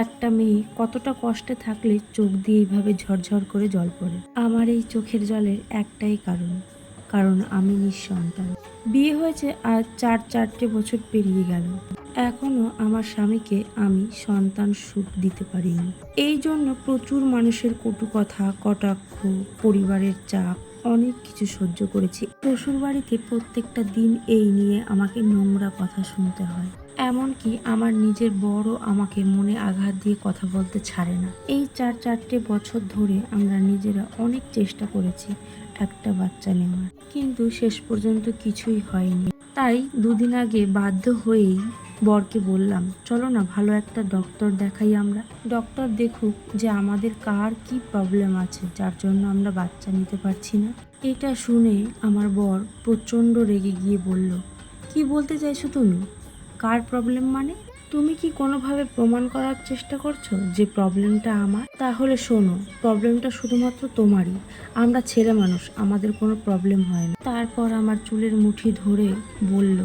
একটা মেয়ে কতটা কষ্টে থাকলে চোখ দিয়ে এইভাবে ঝরঝর করে জল পড়ে? আমার এই চোখের জলের একটাই কারণ কারণ আমি নিঃসন্তান। বিয়ে হয়েছে আজ চার চারটে বছর পেরিয়ে গেল। এখনও আমার স্বামীকে আমি সন্তান সুখ দিতে পারিনি। এই জন্য প্রচুর মানুষের কটু কথা, কটাক্ষ, পরিবারের চাপ, অনেক কিছু সহ্য করেছি। শ্বশুর বাড়িতে প্রত্যেকটা দিন এই নিয়ে আমাকে নোংরা কথা শুনতে হয়। এমনকি আমার নিজের বড় আমাকে মনে আঘাত দিয়ে কথা বলতে ছাড়ে না। এই চার চারটে বছর ধরে আমরা নিজেরা অনেক চেষ্টা করেছি একটা বাচ্চা নেওয়ার। কিন্তু শেষ পর্যন্ত কিছুই হয়নি। তাই দুদিন আগে বাধ্য হয়েই বরকে বললাম, চলো না, ভালো একটা ডক্টর দেখাই আমরা। ডক্টর দেখুক যে আমাদের কার কি প্রবলেম আছে, যার জন্য আমরা বাচ্চা নিতে পারছি না। এটা শুনে আমার বর প্রচণ্ড রেগে গিয়ে বলল, কি বলতে চাইছো তুমি? কার প্রবলেম মানে? তুমি কি কোনোভাবে প্রমাণ করার চেষ্টা করছ যে প্রবলেমটা আমার? তাহলে শোনো প্রবলেমটা শুধুমাত্র তোমারই। আমরা ছেলে মানুষ, আমাদের কোনো প্রবলেম হয় না। তারপর আমার চুলের মুঠি ধরে বলল,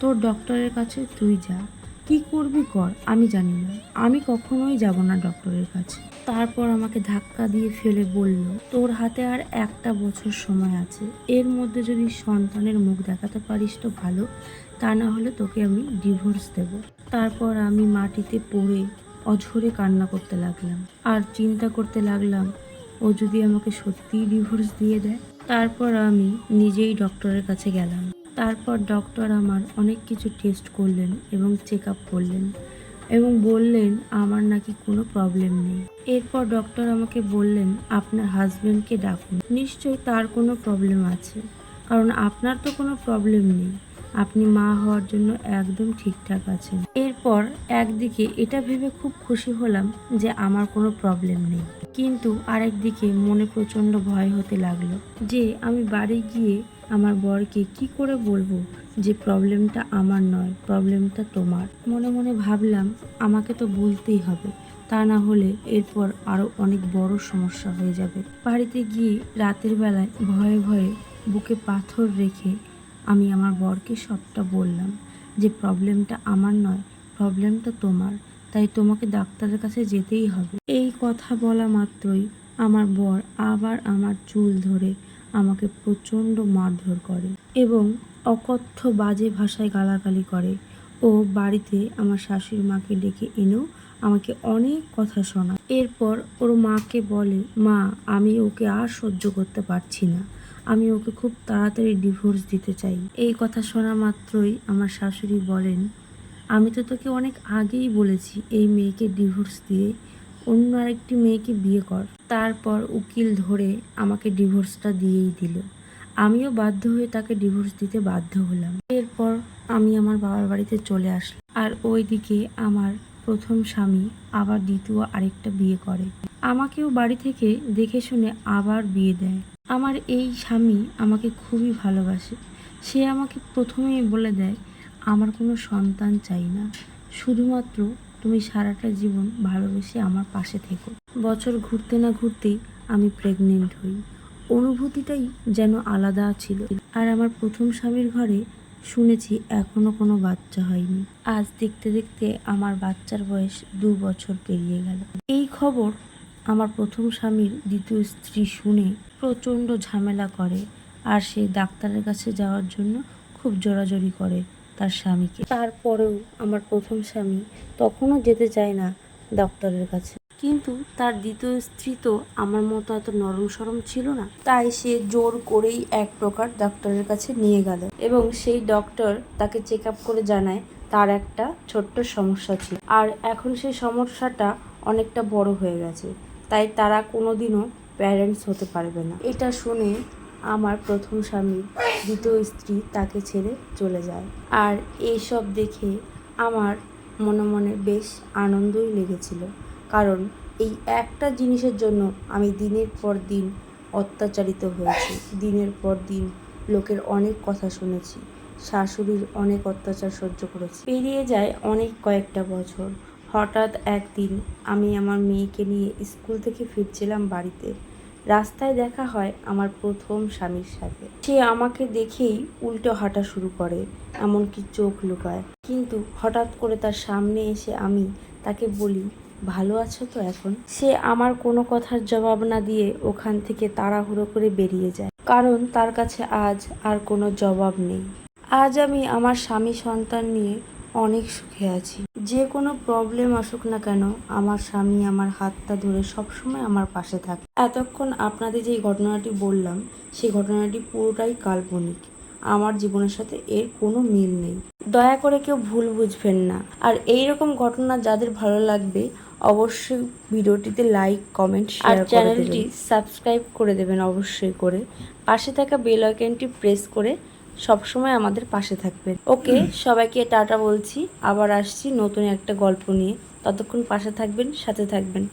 তোর ডক্টরের কাছে তুই যা। কি করবি কর, আমি জানি না। আমি কখনোই যাব না ডক্টরের কাছে। তারপর আমাকে ধাক্কা দিয়ে ফেলে বলল, তোর হাতে আর একটা বছর সময় আছে। এর মধ্যে যদি সন্তানের মুখ দেখাতে পারিস তো ভালো। তা না হলে তোকে আমি ডিভোর্স দেব। তারপর আমি মাটিতে পড়ে অঝরে কান্না করতে লাগলাম। আর চিন্তা করতে লাগলাম, ও যদি আমাকে সত্যিই ডিভোর্স দিয়ে দেয়। তারপর আমি নিজেই ডক্টরের কাছে গেলাম। তারপর ডক্টর আমার অনেক কিছু টেস্ট করলেন এবং চেক আপ করলেন এবং বললেন, আমার নাকি কোনো প্রবলেম নেই। এরপর ডক্টর আমাকে বললেন, আপনার হাজবেন্ডকে ডাকুন। নিশ্চয়ই তার কোনো প্রবলেম আছে। কারণ আপনার তো কোনো প্রবলেম নেই। আপনি মা হওয়ার জন্য একদম ঠিকঠাক আছেন। এরপর একদিকে এটা ভেবে খুব খুশি হলাম যে আমার কোনো প্রবলেম নেই। কিন্তু আরেকদিকে মনে প্রচণ্ড ভয় হতে লাগল যে আমি বাড়ি গিয়ে আমার বরকে কি করে বলব যে প্রবলেমটা আমার নয় প্রবলেমটা তোমার। মনে মনে ভাবলাম আমাকে তো বলতেই হবে, তা না হলে এরপর আরও অনেক বড় সমস্যা হয়ে যাবে। বাড়িতে গিয়ে রাতের বেলায় ভয়ে ভয়ে বুকে পাথর রেখে আমি আমার বরকে সবটা বললাম যে প্রবলেমটা আমার নয়, প্রবলেমটা তোমার। তাই তোমাকে ডাক্তারের কাছে যেতেই হবে। এই কথা বলা মাত্রই আমার বর আবার আমার চুল ধরে আমাকে প্রচণ্ড মারধর করে এবং অকথ্য বাজে ভাষায় গালাগালি করে। ও বাড়িতে আমার শাশুড়ি মাকে ডেকে এনেও আমাকে অনেক কথা শোনা এরপর ওর মাকে বলে, মা, আমি ওকে আর সহ্য করতে পারছি না। আমি ওকে খুব তাড়াতাড়ি ডিভোর্স দিতে চাই। এই কথা শোনা মাত্রই আমার শাশুড়ি বলেন, আমি তো তোকে অনেক আগেই বলেছি এই মেয়েকে ডিভোর্স দিয়ে অন্য আরেকটি মেয়েকে বিয়ে কর। তারপর উকিল ধরে আমাকে ডিভোর্সটা দিয়েই দিল। আমিও বাধ্য হয়ে তাকে ডিভোর্স দিতে বাধ্য হলাম। এরপর আমি আমার বাবার বাড়িতে চলে আসলাম আর ওইদিকে আমার প্রথম স্বামী আবার দ্বিতীয় আরেকটা বিয়ে করে। আমাকেও বাড়ি থেকে দেখে শুনে আবার বিয়ে দেয়। আমার এই স্বামী আমাকে খুবই ভালোবাসে। সে আমাকে প্রথমেই বলে দেয়, আমার কোনো সন্তান চাই না। শুধুমাত্র তুমি সারাটা জীবন ভালোবেসে আমার পাশে থেকো। বছর ঘুরতে না ঘুরতেই আমি প্রেগনেন্ট হই। অনুভূতিটাই যেন আলাদা ছিল। আর আমার প্রথম স্বামীর ঘরে শুনেছি এখনও কোনো বাচ্চা হয়নি। আজ দেখতে দেখতে আমার বাচ্চার বয়স দু বছর পেরিয়ে গেল। এই খবর আমার প্রথম স্বামীর দ্বিতীয় স্ত্রী শুনে প্রচণ্ড ঝামেলা করে আর সে ডাক্তারের কাছে যাওয়ার জন্য খুব জোরাজোরি করে তার স্বামীকে। তারপরেও আমার প্রথম স্বামী তখনও যেতে চায় না ডক্টরের কাছে। কিন্তু তার দ্বিতীয় স্ত্রী তো আমার মতো এত নরম সরম ছিল না, তাই সে জোর করেই এক প্রকার ডক্টরের কাছে নিয়ে গেল এবং সেই ডক্টর তাকে চেক আপ করে জানায় তার একটা ছোট্ট সমস্যা ছিল। আর এখন সেই সমস্যাটা অনেকটা বড় হয়ে গেছে। তাই তারা কোনোদিনও প্যারেন্টস হতে পারবে না। এটা শুনে আমার প্রথম স্বামী দ্বিতীয় স্ত্রী তাকে ছেড়ে চলে যায়। আর এইসব দেখে আমার মনে মনে বেশ আনন্দই লেগেছিল। কারণ এই একটা জিনিসের জন্য আমি দিনের পর দিন অত্যাচারিত হয়েছি। দিনের পর দিন লোকের অনেক কথা শুনেছি। শাশুড়ির অনেক অত্যাচার সহ্য করেছি। পেরিয়ে যায় অনেক কয়েকটা বছর। হঠাৎ একদিন আমি আমার মেয়েকে নিয়ে স্কুল থেকে ফিরছিলাম বাড়িতে। রাস্তায় দেখা হয় আমার প্রথম স্বামীর সাথে। সে আমাকে দেখেই উল্টো হাঁটা শুরু করে, এমনকি চোখ লুকায়। কিন্তু হঠাৎ করে তার সামনে এসে আমি তাকে বলি, ভালো আছো তো এখন? সে আমার কোনো কথার জবাব না দিয়ে ওখান থেকে তাড়াহুড়ো করে বেরিয়ে যায়। কারণ তার কাছে আজ আর কোনো জবাব নেই। আজ আমি আমার স্বামী সন্তান নিয়ে অনেক সুখে আছি। যে কোনো প্রবলেম আসুক না কেন আমার স্বামী আমার হাতটা ধরে সবসময় আমার পাশে থাকে। এতক্ষণ আপনাদের যে ঘটনাটি বললাম সেই ঘটনাটি পুরোটাই কাল্পনিক। আমার জীবনের সাথে এর কোনো মিল নেই। দয়া করে কেউ ভুল বুঝবেন না। আর এই রকম ঘটনা যাদের ভালো লাগবে অবশ্যই ভিডিওটিতে লাইক কমেন্ট আর চ্যানেলটি সাবস্ক্রাইব করে দেবেন অবশ্যই করে। পাশে থাকা বেল আইকনটি প্রেস করে সবসময় আমাদের পাশে থাকবেন। ওকে, সবাইকে টাটা বলছি। আবার আসছি নতুন একটা গল্প নিয়ে। ততক্ষণ পাশে থাকবেন, সাথে থাকবেন।